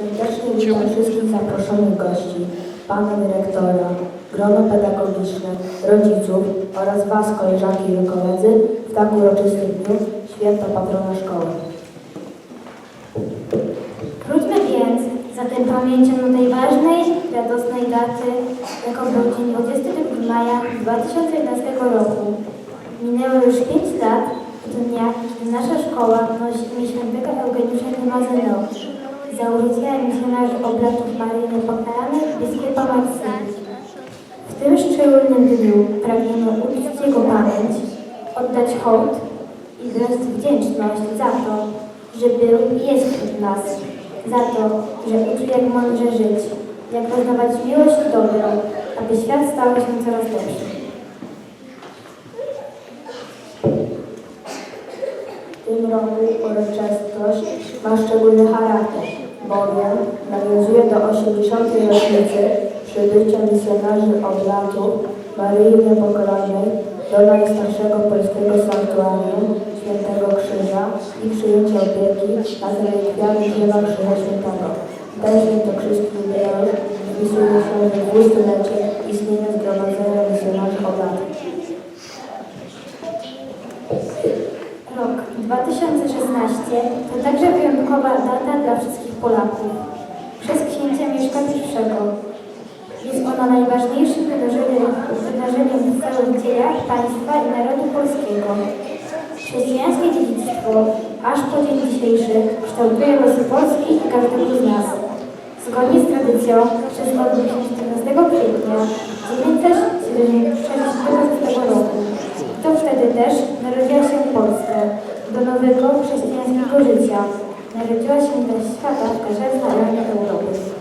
Serdecznie witam wszystkich zaproszonych gości, pana dyrektora, grono pedagogiczne, rodziców oraz was, koleżanki i koledzy, w tak uroczystym dniu święta patrona szkoły. Wróćmy więc zatem pamięcią do tej ważnej, radosnej daty, jaką był dzień 22 maja 2011 roku. Minęło już 5 lat od dnia, kiedy nasza szkoła nosi imię świętego Eugeniusza Niemazyno, założyciela misjonarzy oblatów maryjnych pokalanych biskupa Maksymii. W tym szczególnym dniu pragniemy uczcić jego pamięć, oddać hołd i wyrazić wdzięczność za to, że był i jest wśród nas, za to, że uczył jak mądrze żyć, jak rozdawać miłość i dobro, aby świat stał się coraz lepszy. W tym roku uroczystość ma szczególny charakter, bowiem nawiązuje do 80. rocznicy przybycia misjonarzy oblatów Maryi Niepokoronej do najstarszego polskiego sanktuarium Świętego Krzyża i przyjęcia opieki nad relikwiami dzieła Krzyża Świętego. Ten świętokrzyski jubileusz wpisuje się w dwustulecie istnienia Zgromadzenia Misjonarzy Oblatów. 2016 to także wyjątkowa data dla wszystkich Polaków. Przez księcia Mieszka I. Jest ona najważniejszym wydarzeniem, wydarzeniem w całych dziejach państwa i narodu polskiego. Chrześcijańskie dziedzictwo, aż po dzień dzisiejszy, kształtuje losy Polski i każdego z nas. Zgodnie z tradycją, przez się 14 kwietnia 966 roku. To wtedy też narodziła się Polskę do nowego chrześcijańskiego życia. Narodziła się dla świata każdego narodu Europy.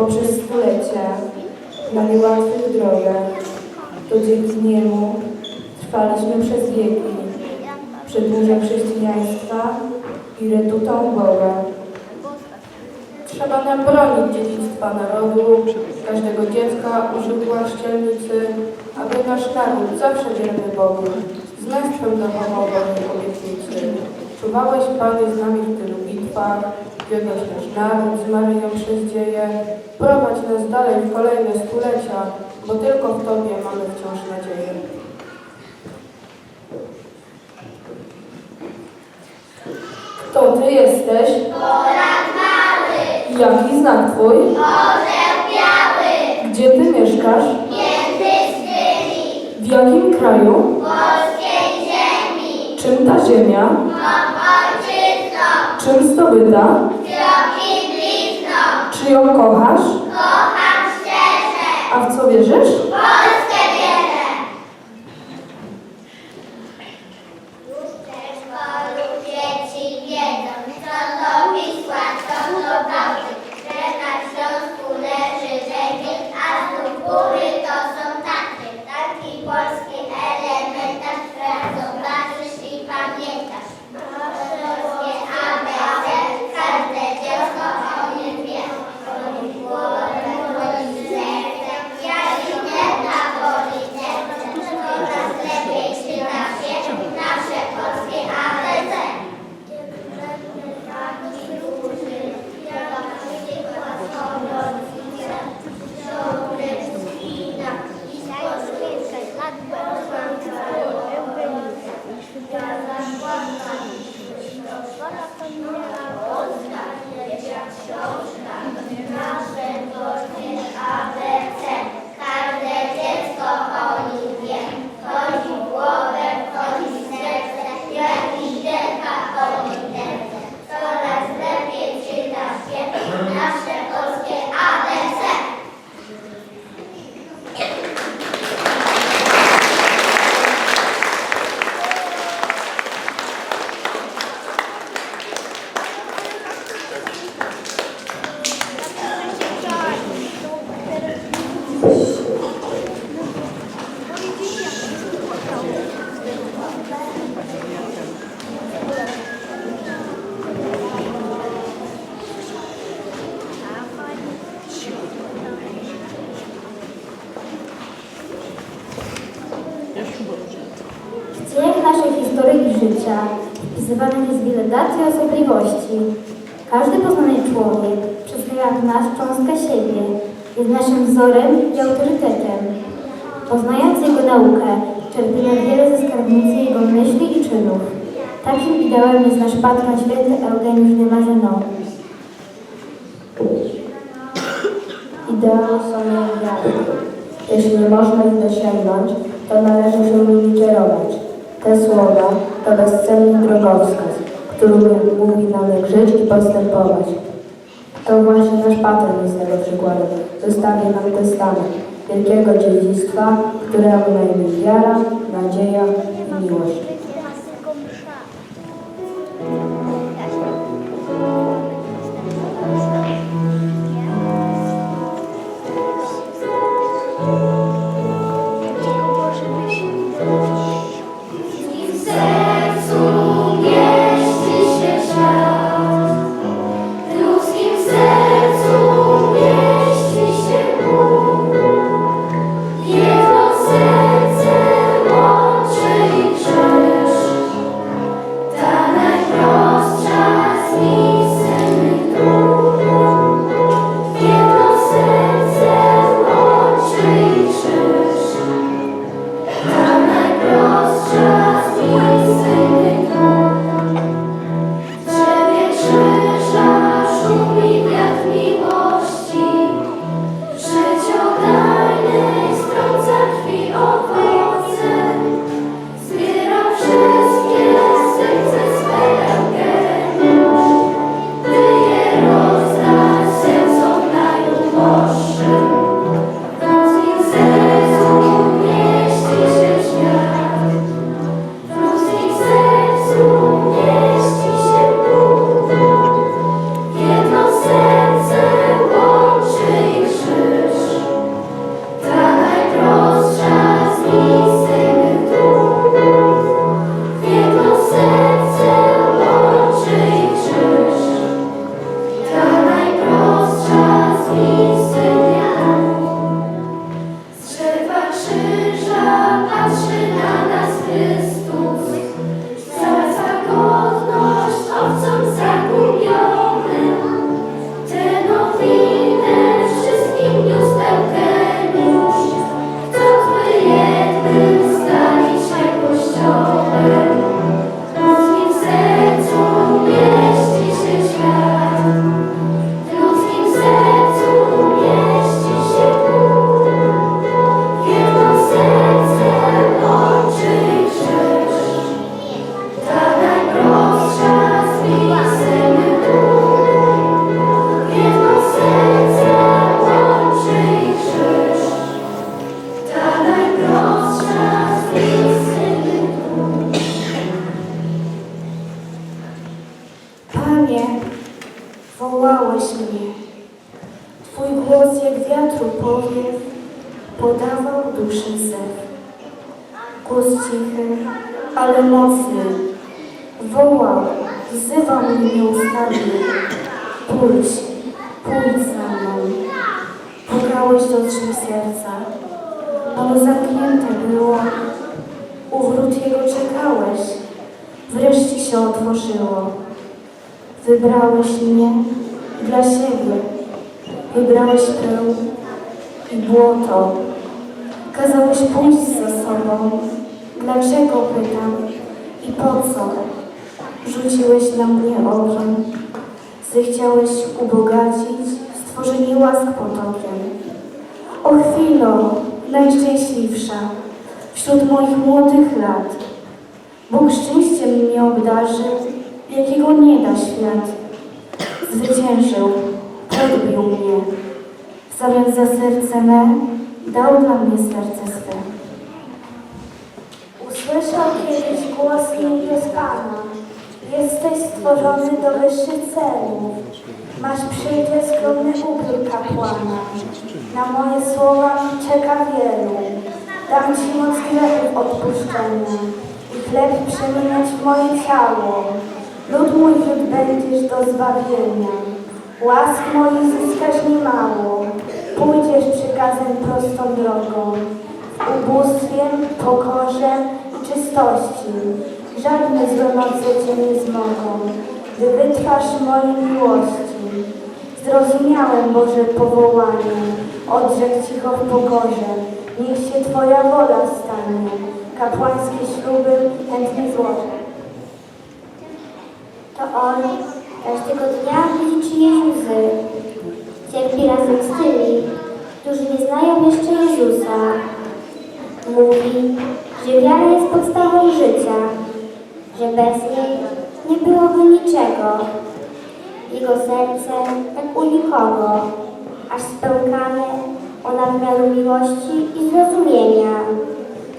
Poprzez stulecia, na niełatwych drogach. To dzięki niemu trwaliśmy przez wieki, przedłuża chrześcijaństwa i redutą Boga. Trzeba nam bronić dziedzictwa narodu, każdego dziecka u źródła szczelnicy, aby nasz naród zawsze wierny Bogu, z męstwem zachował Bożej obietnicy. Czuwałeś, Panie, z nami w tylu bitwach, wiodłeś nasz naród z Maryją przez dzieje. Prowadź nas dalej w kolejne stulecia, bo tylko w Tobie mamy wciąż nadzieję. Kto Ty jesteś? Polak mały, Jaki znak Twój? orzeł biały, Gdzie Ty mieszkasz? między swymi, W jakim kraju? polskiej ziemi, Czym ta ziemia? mą ojczyzną, Czym zdobyta? Czy ją kochasz? kocham szczerze, A w co wierzysz? I autorytetem. Poznając jego naukę, czerpiemy wiele ze skarbnicy jego myśli i czynów. Takim ideałem jest nasz patron święty Eugeniusz de Mazenot. Ideały są. Jeśli nie można ich dosięgnąć, to należy się nimi kierować. Te słowa to bezcenny drogowskaz, który mówi nam jak żyć i postępować. To właśnie nasz patron jest tego przykładem. Zostawi nam testament wielkiego dziedzictwa, któremu na imię wiara, nadzieja i miłość. Wybrałeś pył i błoto. Kazałeś pójść za sobą. Dlaczego pytam i po co? Rzuciłeś na mnie ogień, zechciałeś ubogacić stworzenie łask potokiem. O chwilo, najszczęśliwsza wśród moich młodych lat. Bóg szczęściem mnie obdarzył, jakiego nie da świat. Zwyciężył, podbił mnie. W zamian za serce me dał dla mnie serce swe. Usłyszał kiedyś głos niebios Pana. Jesteś stworzony do wyższych celów. Masz przyjdzie skromny ubiór kapłana. Na moje słowa czeka wielu. Dam Ci moc grzechów odpuszczenia i chleb przemieniać moje ciało. Lud mój będziesz do zbawienia. Łask moich zyskasz niemało. Pójdziesz przykazem prostą drogą. W ubóstwie, pokorze i czystości. Żadne złe moce Cię nie zmogą, gdy wytrwasz mojej miłości. Zrozumiałem Boże powołanie, odrzekł cicho w pokorze. Niech się Twoja wola stanie, kapłańskie śluby chętnie złożę. To On każdego dnia widzi czyjeś łzy. Cierpi razem z tymi, którzy nie znają jeszcze Jezusa. Mówi, że wiara jest podstawą życia, że bez niej nie byłoby niczego. Jego serce tak u nikogo, aż spełkane ona wymiaru miłości i zrozumienia,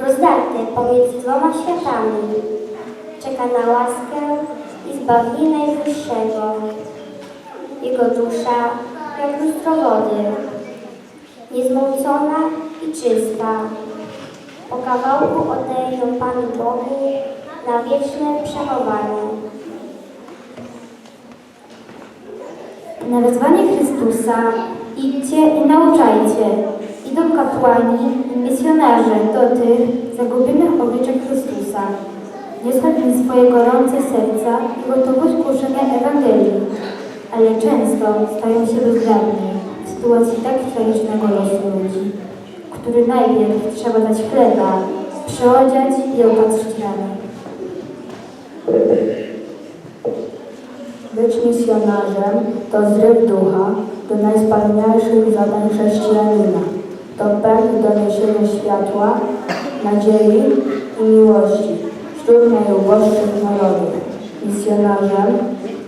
rozdarte pomiędzy dwoma światami. Czeka na łaskę i zbawienie Najwyższego. Jego dusza jak lustro wody, niezmącona i czysta. Po kawałku oddaję ją Panu Bogu na wieczne przechowanie. Na wezwanie Chrystusa idźcie i nauczajcie. Idą kapłani misjonarze do tych zagubionych owieczek Chrystusa. Niosą im swoje gorące serca i gotowość głoszenia Ewangelii, ale często stają się bezradni w sytuacji tak tragicznego losu ludzi, który najpierw trzeba dać chleba, przyodziać i opatrzyć rany. Być misjonarzem to zryw ducha do najwspanialszych zadań chrześcijanina. To pęd do niesienia światła, nadziei i miłości wśród najuboższych narodów. Misjonarzem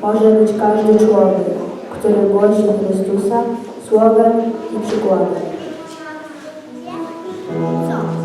może być każdy człowiek, który głosi Chrystusa słowem i przykładem. Boga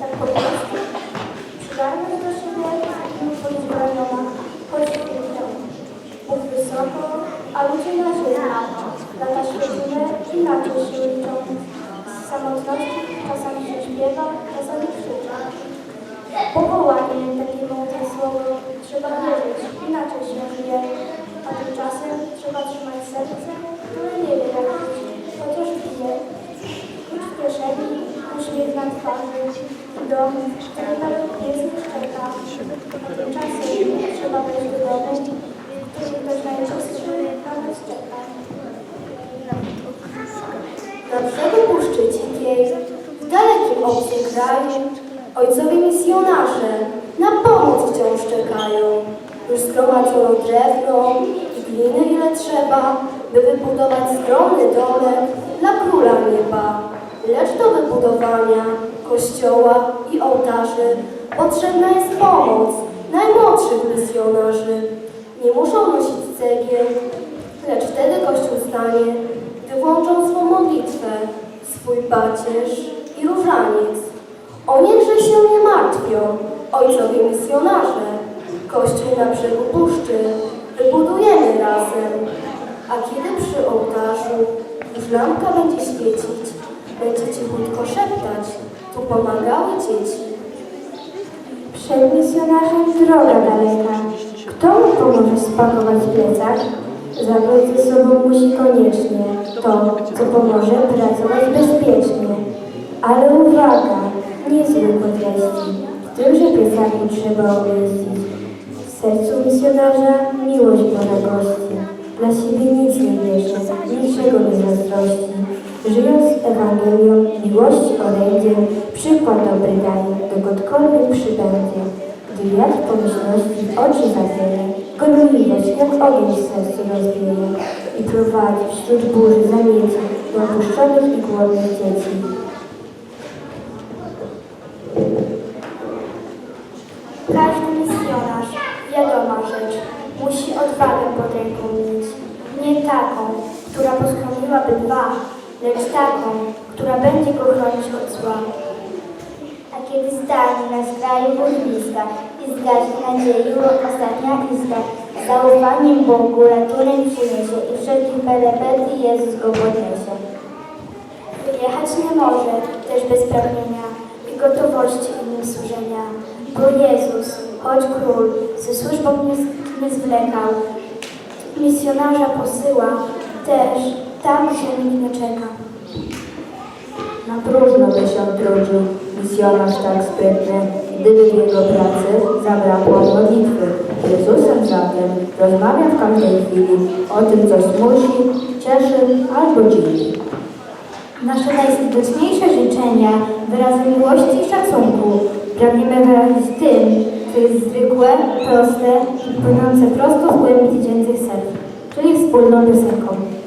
Tak po prostu? Przygarnąć do siebie i być broniona, choć trudno. Bóg wysoko, a ludzie na ziemi. Lata świetlne inaczej się liczą. Z samotności czasami się śpiewa, czasami krzycza. Powołanie, takie mądre słowo, trzeba wierzyć, inaczej się żyje. A tymczasem trzeba trzymać serce, które nie wie jak żyć, chociaż bije. Klucz w kieszeni, uśmiech na twarzy, dom, który nawet pies nie szczeka. A tymczasem trzeba wejść do domu, w którym ktoś najczystszy nawet czeka. Na brzegu Puszczy Cikiej, w dalekim obcym kraju, ojcowie misjonarze na pomoc wciąż czekają. Już zgromadzono drewno i gliny ile trzeba, by wybudować skromny domek dla króla nieba. Lecz do wybudowania kościoła i ołtarzy potrzebna jest pomoc najmłodszych misjonarzy. Nie muszą nosić cegieł, lecz wtedy Kościół stanie, gdy włączą swą modlitwę, swój pacierz i różaniec. O niechże się nie martwią, ojcowie misjonarze. Kościół na brzegu puszczy wybudujemy razem. A kiedy przy ołtarzu już lampka będzie świecić, będzie cichutko szeptać, tu pomagały dzieci. Przed misjonarzem droga daleka. Kto mu pomoże spakować plecak? Zabrać ze sobą musi koniecznie to, co pomoże pracować bezpiecznie. Ale uwaga, niezwykłe treści. W tymże plecaku trzeba umieścić. W sercu misjonarza miłość Boża gości. Dla siebie nic nie bierze, niczego nie zazdrości. Żyjąc Ewangelią, miłości orędziem, przykład dobry daje, dokądkolwiek przybędzie. Gdy wiatr pomyślności w oczy zawieje, gorliwość jak ogień w sercu i prowadzi wśród burzy zamieci do opuszczonych i głodnych dzieci. Każdy misjonarz, wiadoma rzecz, musi odwagę pod ręką mieć. Nie taką, która poschroniłaby dwa, lecz taką, która będzie go chronić od zła. A kiedy stanie na skraju burmiska i zgaśnie nadziei ostatnia iskra, zaufaniem Bogu ratunek przyniesie i wszelkich pelepety Jezus go podniesie. Wyjechać nie może, też bez pragnienia i gotowości innym służenia. Bo Jezus, choć król, ze służbą nie zwlekał, misjonarza posyła, też tam się nikt nie czeka. Na próżno by się trudził misjonarz tak sprytny, gdyby w jego pracy zabrakło modlitwy. Jezusem zatem rozmawia w każdej chwili o tym, co smuci, cieszy albo dziwi. Nasze najserdeczniejsze życzenia, wyrazy miłości i szacunku pragniemy wyrazić tym, co jest zwykłe, proste i płynące prosto z głębi dziecięcych serc, czyli wspólną piosenką.